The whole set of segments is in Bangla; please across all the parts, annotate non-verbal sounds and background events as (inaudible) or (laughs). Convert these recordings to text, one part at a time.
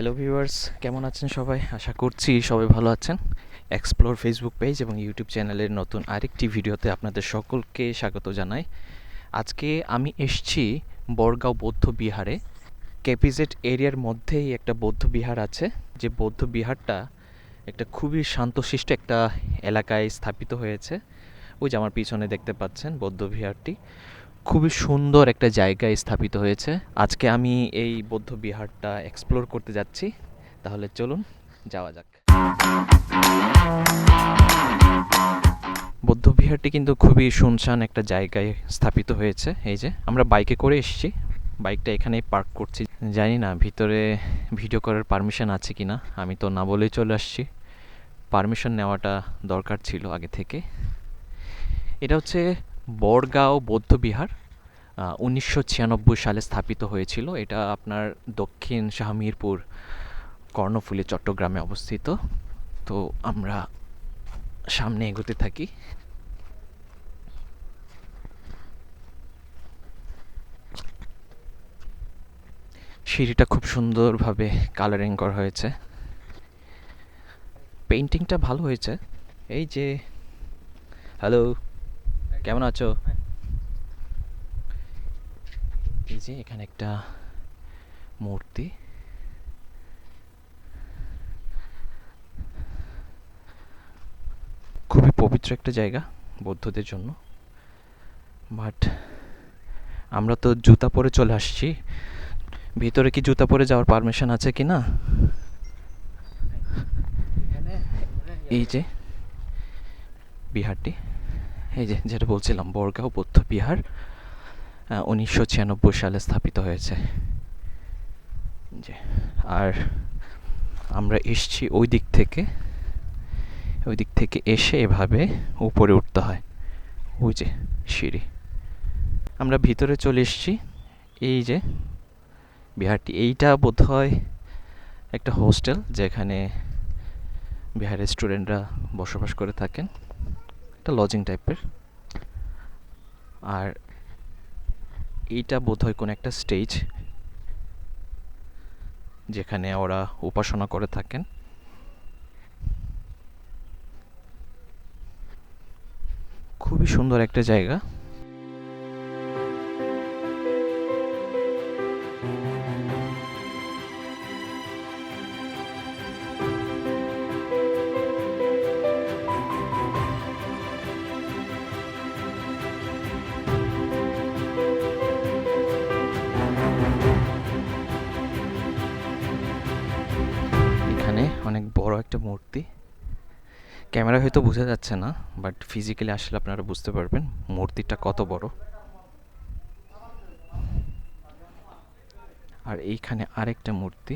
হ্যালো ভিউয়ার্স কেমন আছেন সবাই? আশা করছি সবাই ভালো আছেন। এক্সপ্লোর ফেসবুক পেজ এবং ইউটিউব চ্যানেলের নতুন আরেকটি ভিডিওতে আপনাদের সকলকে স্বাগত জানাই। আজকে আমি এসছি বড়গাঁও বৌদ্ধ বিহারে। ক্যাপিজেট এরিয়ার মধ্যেই একটা বৌদ্ধ বিহার আছে। যে বৌদ্ধ বিহারটা একটা খুবই শান্তশিষ্ট একটা এলাকায় স্থাপিত হয়েছে। ওই যে আমার পিছনে দেখতে পাচ্ছেন বৌদ্ধ বিহারটি। খুবই সুন্দর একটা জায়গায় স্থাপিত হয়েছে। আজকে আমি এই বৌদ্ধ বিহারটা এক্সপ্লোর করতে যাচ্ছি। তাহলে চলুন, যাওয়া যাক। বৌদ্ধ বিহারটি কিন্তু খুবই শুনশান একটা জায়গায় স্থাপিত হয়েছে। এই যে, আমরা বাইকে করে এসেছি। বাইকটা এখানেই পার্ক করছি। জানি না, ভিতরে ভিডিও করার পারমিশন আছে কি না আমি তো না বলেই চলে আসছি। পারমিশন নেওয়াটা দরকার ছিল আগে থেকে। এটা হচ্ছে বড়গাঁও বৌদ্ধ বিহার উনিশশো ছিয়ানব্বই সালে স্থাপিত হয়েছিল। এটা আপনার দক্ষিণ শাহমিরপুর কর্ণফুলী, চট্টগ্রামে অবস্থিত। তো আমরা সামনে এগোতে থাকি। সিঁড়িটা খুব সুন্দরভাবে কালারিং করা হয়েছে। পেইন্টিংটা ভালো হয়েছে। এই যে হ্যালো কেমন আছো? এই যে এখানে একটা মূর্তি। খুবই পবিত্র একটা জায়গা বৌদ্ধদের জন্য। বাট আমরা তো জুতা পরে চলে আসছি। ভিতরে কি জুতা পরে যাওয়ার পারমিশন আছে কি না? এই যে বিহারটি। এই যে, যেটা বলছিলাম বড়গাঁও বৌদ্ধ বিহার উনিশশো ছিয়ানব্বই সালে স্থাপিত হয়েছে। যে, আর আমরা এসছি ওই দিক থেকে, ওই দিক থেকে এসে এভাবে উপরে উঠতে হয়। ওই যে, সিঁড়ি। আমরা ভিতরে চলে এসছি। এই যে, বিহারটি, এইটা বোধ হয় একটা হোস্টেল যেখানে বিহারের স্টুডেন্টরা বসবাস করে থাকেন। একটা লজিং টাইপের আর এইটা বোধ হয় কোনো একটা স্টেজ যেখানে ওরা উপাসনা করে থাকেন। খুবই সুন্দর একটা জায়গা। অনেক বড় একটা মূর্তি। ক্যামেরা হয়তো বোঝা যাচ্ছে না বাট ফিজিক্যালি আসলে আপনারা বুঝতে পারবেন মূর্তিটা কত বড়। আর এইখানে আরেকটা মূর্তি,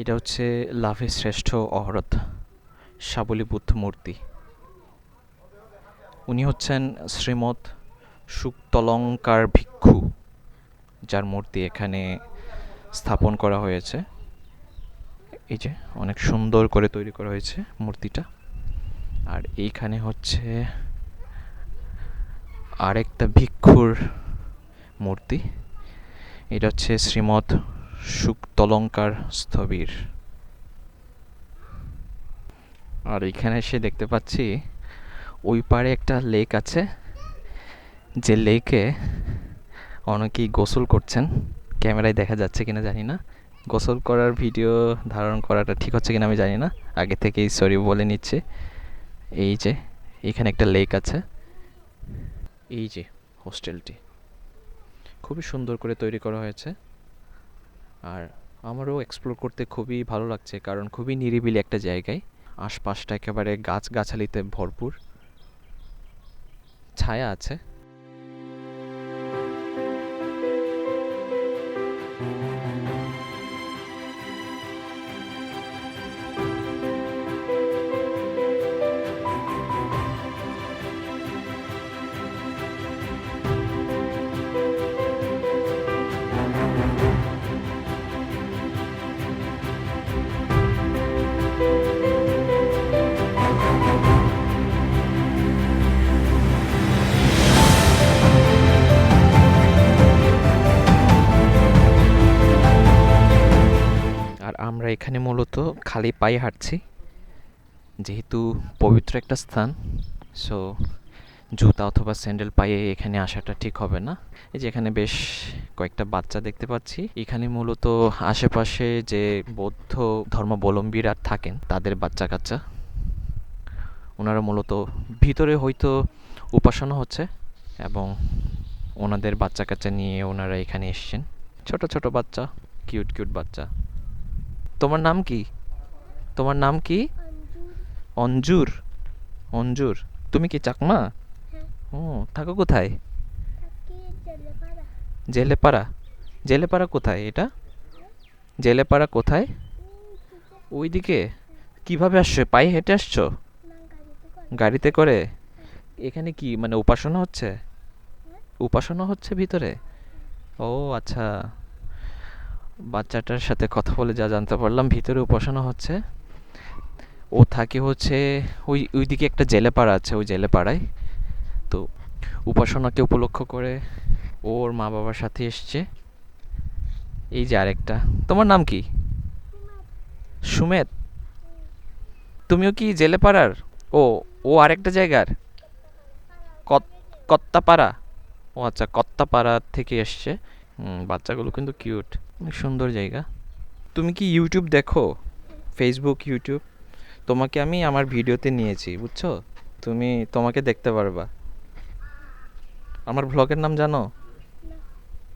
এটা হচ্ছে লাভে শ্রেষ্ঠ অহরত সাবলী বুদ্ধ মূর্তি। উনি হচ্ছেন শ্রীমৎ সুক্তলঙ্কার ভিক্ষু, যার মূর্তি এখানে স্থাপন করা হয়েছে। এই যে অনেক সুন্দর করে তৈরি করা হয়েছে মূর্তিটা। আর এইখানে হচ্ছে আরেকটা ভিক্ষুর মূর্তি। এটা হচ্ছে শ্রীমৎ সুক্তলঙ্কার স্থবির। আর এখানে এসে দেখতে পাচ্ছি, ওই পারে একটা লেক আছে। যে লেকে অনেকেই গোসল করছেন। ক্যামেরায় দেখা যাচ্ছে কিনা জানি না। গোসল করার ভিডিও ধারণ করাটা ঠিক হচ্ছে কিনা আমি জানি না। আগে থেকেই সরি বলে নিচ্ছে। এই যে, এখানে একটা লেক আছে। এই যে হোস্টেলটি খুবই সুন্দর করে তৈরি করা হয়েছে। আর আমারও এক্সপ্লোর করতে খুবই ভালো লাগছে, কারণ খুবই নিরিবিলি একটা জায়গায়। আশপাশটা একেবারে গাছ গাছালিতে ভরপুর। ছায়া আছে। এখানে মূলত খালি পায়ে হাঁটছি। যেহেতু পবিত্র একটা স্থান সো জুতা অথবা স্যান্ডেল পায়ে এখানে আসাটা ঠিক হবে না। এই যে এখানে বেশ কয়েকটা বাচ্চা দেখতে পাচ্ছি। এখানে মূলত আশেপাশে যে বৌদ্ধ ধর্মাবলম্বীরা থাকেন, তাদের বাচ্চা কাচ্চা ওনারা মূলত ভিতরে হয়তো উপাসনা হচ্ছে এবং ওনাদের বাচ্চা কাচ্চা নিয়ে ওনারা এখানে এসেছেন। ছোট ছোট বাচ্চা কিউট কিউট বাচ্চা। তোমার নাম কি? তোমার নাম কি? অঞ্জুর। অঞ্জুর। তুমি কি চাকমা? ও থাকো কোথায়? জেলেপাড়া। জেলেপাড়া? কোথায় এটা? জেলেপাড়া কোথায়? ওইদিকে? কীভাবে আসছো? পায়ে হেঁটে আসছো? গাড়িতে করে? এখানে কি মানে উপাসনা হচ্ছে? উপাসনা হচ্ছে ভিতরে? ও আচ্ছা। বাচ্চাটার সাথে কথা বলে যা জানতে পারলাম, ভিতরে উপাসনা হচ্ছে। ও থাকে হচ্ছে ওই, ওইদিকে একটা জেলেপাড়া আছে, ওই জেলেপাড়ায়। তো উপাসনাকে উপলক্ষ করে ওর মা বাবার সাথে এসছে। এই যে আরেকটা। তোমার নাম কি? সুমেত। তুমিও কি জেলেপাড়ার? ও ও আরেকটা জায়গার? কত- কত্তাপাড়া? ও আচ্ছা কত্তাপাড়া থেকে এসছে। বাচ্চাগুলো কিন্তু কিউট। অনেক সুন্দর জায়গা। তুমি কি ইউটিউব দেখো? ফেসবুক ইউটিউব তোমাকে আমি আমার ভিডিওতে নিয়েছি বুঝছ? তুমি তোমাকে দেখতে পারবা। আমার ব্লগের নাম জানো?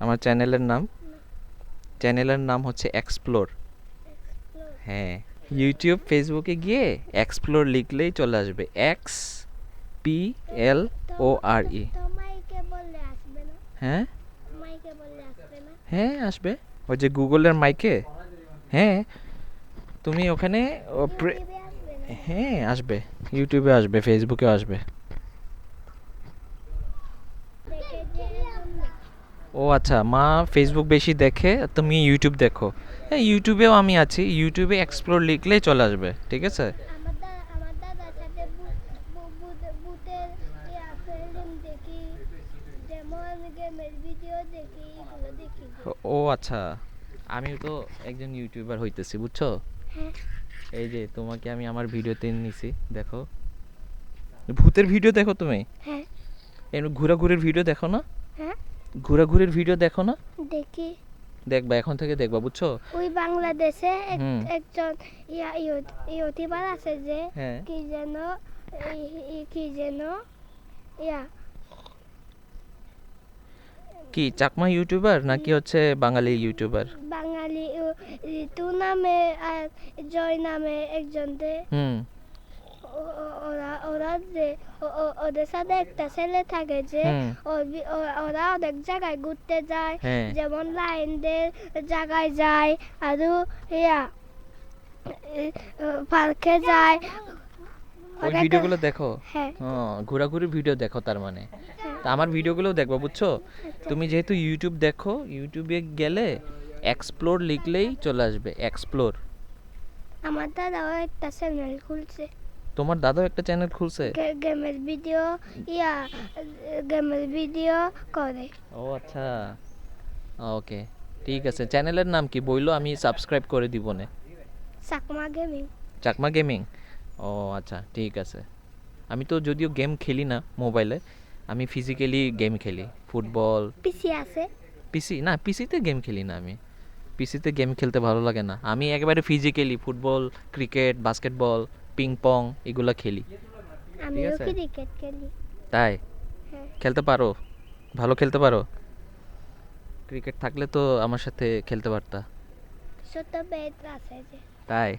আমার চ্যানেলের নাম? চ্যানেলের নাম হচ্ছে এক্সপ্লোর হ্যাঁ। ইউটিউব ফেসবুকে গিয়ে এক্সপ্লোর লিখলেই চলে আসবে। এক্স পি এল ও আর ই হ্যাঁ? হ্যাঁ আসবে। ওই যে গুগলের মাইকে? হ্যাঁ তুমি ওখানে হ্যাঁ আসবে। ইউটিউবে আসবে ফেসবুকে আসবে। ও আচ্ছা মা ফেসবুক বেশি দেখে তুমি ইউটিউব দেখো। হ্যাঁ ইউটিউবেও আমি আছি। ইউটিউবে এক্সপ্লোর লিখলেই চলে আসবে ঠিক আছে আমার দা আমার দাদার সাথে ভূত- ভূ- ভূত- ভূতের ইয়া ফিল্ম দেখি যেমন গেমের ভিডিও দেখি এগুলো দেখি ও- আচ্ছা আমি তো একজন ইউটিউবার হইতেছি বুঝছ? হ্যাঁ। এই যে তোমাকে আমি আমার ভিডিওতে নিছি দেখো। ভূতের ভিডিও দেখো তুমি? হ্যাঁ। এমনি ঘোরাঘুরির ভিডিও দেখো না? হ্যাঁ। ঘোরাঘুরির ভিডিও দেখো না? দেখি। দেখবা এখন থেকে দেখবা বুঝছ? ওই বাংলাদেশে একজন ইয়া ইউট- ইউটিউবার আছে যে হ্যাঁ। কি যেন কি যেন ইয়া কি চাকমা ইউটিউবার নাকি হচ্ছে বাঙালি ইউটিউবার? বাঙালি ঋতু নামে আর জয় নামে একজন দে। হুম। ওরা ওরা যে ওদের সাথে একটা ছেলে থাকে যে। ওর অনেক জায়গায় ঘুরতে যায় হ্যাঁ। যেমন লাইনদের জায়গায় যায় আরও ইয়া পার্কে যায়। ওই ভিডিওগুলো দেখো? হ্যাঁ। ঘোরাঘুরির ভিডিও দেখো তার মানে। আমার ভিডিওগুলোও দেখব বুঝছ? তুমি যেহেতু ইউটিউব দেখো ইউটিউবে গেলে এক্সপ্লোর লিখলেই চলে আসবে এক্সপ্লোর আমার দাদাও একটা চ্যানেল খুলছে। তোমার দাদাও একটা চ্যানেল খুলছে? গেমের ভিডিও ইয়া গেমের ভিডিও করে। ও আচ্ছা। ওকে ঠিক আছে। চ্যানেলের নাম কি? বইলো আমি সাবস্ক্রাইব করে দিব নে। চাকমা গেমিং চাকমা গেমিং ও আচ্ছা ঠিক আছে। আমি তো যদিও গেম খেলি না মোবাইলে আমি ফিজিক্যালি গেম খেলি ফুটবল পিসি আছে? পিসি না পিসিতে গেম খেলি না আমি। পিসিতে গেম খেলতে ভালো লাগে না। আমি একেবারে physically football cricket basketball ping pong এগুলো খেলি। আমিও। ক্রিকেট খেলি। তাই? হ্যাঁ। খেলতে পারো? ভালো খেলতে পারো? ক্রিকেট থাকলে তো আমার সাথে খেলতে পারতা। ছোট ব্যাট আছে তাই?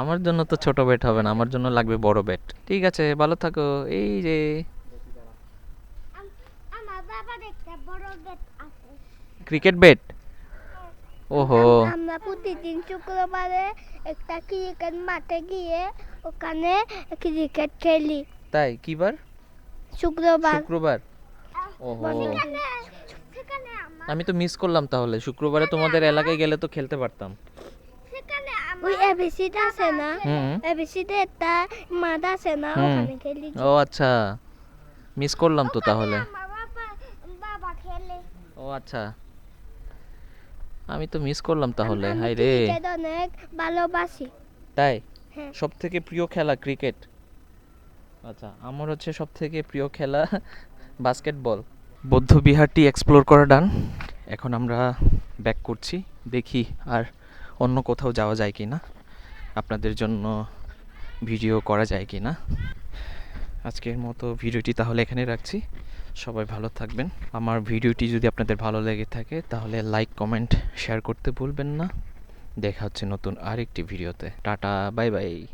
আমার জন্য তো ছোট ব্যাট হবে না আমার জন্য লাগবে বড় ব্যাট ঠিক আছে ভালো থাকো। এই যে আমার বাবার একটা বড় ব্যাট আছে ক্রিকেট ব্যাট ওহো। আমরা প্রতিদিন শুক্রবারে একটা ক্রিকেট মাঠে গিয়ে ওখানে ক্রিকেট খেলি। তাই? কিবার? শুক্রবার। শুক্রবার? ওহো। আমার আমি তো মিস করলাম তাহলে। শুক্রবারে তোমাদের এলাকায় গেলে তো খেলতে পারতাম। ওই এবিসিটা আছে না? এবিসিতে একটা মাঠ আছে না? ওখানে খেলি। ও আচ্ছা। মিস করলাম তো তাহলে আমার বাবা বাবা খেলে ও আচ্ছা। আমি তো মিস করলাম তাহলে হাই রে। ক্রিকেট অনেক ভালোবাসি। তাই? হ্যাঁ। সব থেকে প্রিয় খেলা ক্রিকেট? আচ্ছা আমার হচ্ছে সব থেকে প্রিয় খেলা (laughs) বাস্কেটবল। বৌদ্ধ বিহারটি এক্সপ্লোর করা ডান এখন আমরা ব্যাক করছি দেখি আর অন্য কোথাও যাওয়া যায় কি না আপনাদের জন্য ভিডিও করা যায় কি না আজকের মতো ভিডিওটি তাহলে এখানে রাখছি। সবাই ভালো থাকবেন। আমার ভিডিওটি যদি আপনাদের ভালো লেগে থাকে, তাহলে লাইক কমেন্ট শেয়ার করতে ভুলবেন না। দেখা হচ্ছে নতুন আরেকটি ভিডিওতে। Tata bye bye